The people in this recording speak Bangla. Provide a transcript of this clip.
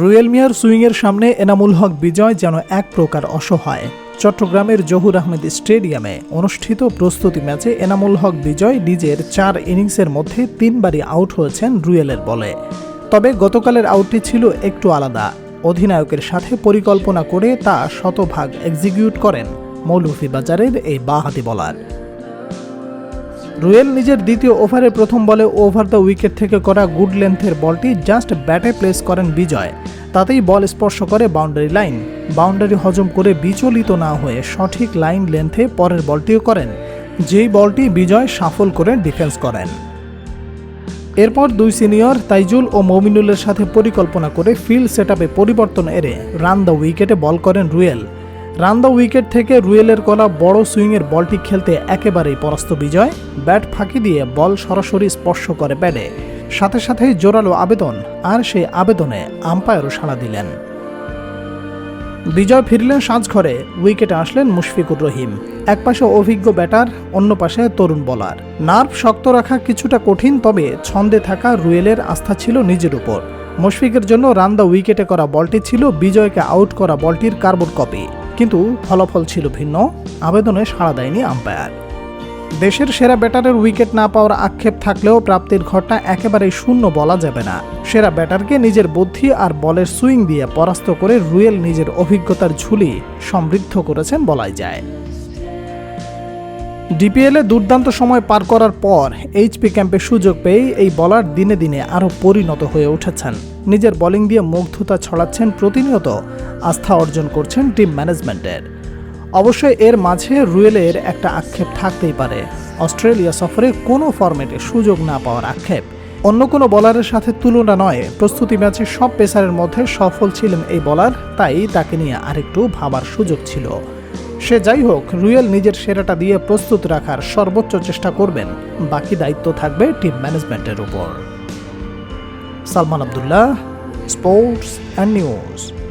রুয়েল মিয়ার সুইংয়ের সামনে এনামুল হক বিজয় যেন এক প্রকার অসহায়। চট্টগ্রামের জহুর আহমেদ স্টেডিয়ামে অনুষ্ঠিত প্রস্তুতি ম্যাচে এনামুল হক বিজয় নিজের চার ইনিংসের মধ্যে তিনবারই আউট হয়েছেন রুয়েলের বলে। তবে গতকালের আউটটি ছিল একটু আলাদা। অধিনায়কের সাথে পরিকল্পনা করে তা শতভাগ এক্সিকিউট করেন মৌলভীবাজারের এই বাহাতি বলার। রুয়েল নিজের দ্বিতীয় ওভারে প্রথম বলে ওভার দ্য উইকেট থেকে করা গুড লেন্থের বলটি জাস্ট ব্যাটে প্লেস করেন বিজয়। তাতেই বল স্পর্শ করে বাউন্ডারি লাইন। বাউন্ডারি হজম করে বিচলিত না হয়ে সঠিক লাইন লেন্থে পরের বলটিও করেন, যেই বলটি বিজয় সাফল করে ডিফেন্স করেন। এরপর দুই সিনিয়র তাইজুল ও মমিনুলের সাথে পরিকল্পনা করে ফিল্ড সেটআপে পরিবর্তন এনে রান দ্য উইকেটে বল করেন রুয়েল। রান দ্য উইকেট থেকে রুয়েলের করা বড় সুইংয়ের বলটি খেলতে একেবারেই পরাস্ত বিজয়। ব্যাট ফাঁকি দিয়ে বল সরাসরি স্পর্শ করে ব্যাটে। সাথে সাথেই জোরালো আবেদন, আর সেই আবেদনে আম্পায়ারও সাড়া দিলেন। বিজয় ফিরলেন সাজঘরে, উইকেটে আসলেন মুশফিকুর রহিম। এক পাশে অভিজ্ঞ ব্যাটার, অন্য পাশে তরুণ বলার। নার্ভ শক্ত রাখা কিছুটা কঠিন, তবে ছন্দে থাকা রুয়েলের আস্থা ছিল নিজের উপর। মুশফিকের জন্য রান দ্য উইকেটে করা বলটি ছিল বিজয়কে আউট করা বলটির কার্বন কপি। কিন্তু ফলাফল ছিল ভিন্ন। আবেদনে সাড়া দেয়নি আম্পায়ার দেশের সেরা ব্যাটারের উইকেট না পাওয়ার আক্ষেপ থাকলেও প্রাপ্তির ঘটনা একেবারেই শূন্য বলা যাবে না। সেরা ব্যাটারকে নিজের বুদ্ধি আর বলের সুইং দিয়ে পরাস্ত করে রুয়েল নিজের অভিজ্ঞতার ঝুলি সমৃদ্ধ করেছেন বলাই যায়। ডিপিএলে দুর্দান্ত সময় পার করার পর এইচপি ক্যাম্পে সুযোগ পেয়ে এই বলার দিনে দিনে আরও পরিণত হয়ে উঠেছেন। নিজের বোলিং দিয়ে মুগ্ধতা ছড়াচ্ছেন প্রতিনিয়ত আস্থা অর্জন করছেন টিম ম্যানেজমেন্টের। অবশ্যই এর মাঝে রুয়েলের একটা আক্ষেপ থাকতেই পারে। অস্ট্রেলিয়া সফরে কোনো ফরম্যাটে সুযোগ না পাওয়ার আক্ষেপ। অন্য কোনো বলারের সাথে তুলনা নয়, প্রস্তুতি ম্যাচে সব পেসারের মধ্যে সফল ছিলেন এই বলার, তাই তাকে নিয়ে আরেকটু ভাবার সুযোগ ছিল। সে যাই হোক, রুয়েল নিজের সেরাটা দিয়ে প্রস্তুত রাখার সর্বোচ্চ চেষ্টা করবেন। বাকি দায়িত্ব থাকবে টিম ম্যানেজমেন্টের উপর। Salman Abdullah, sports and news.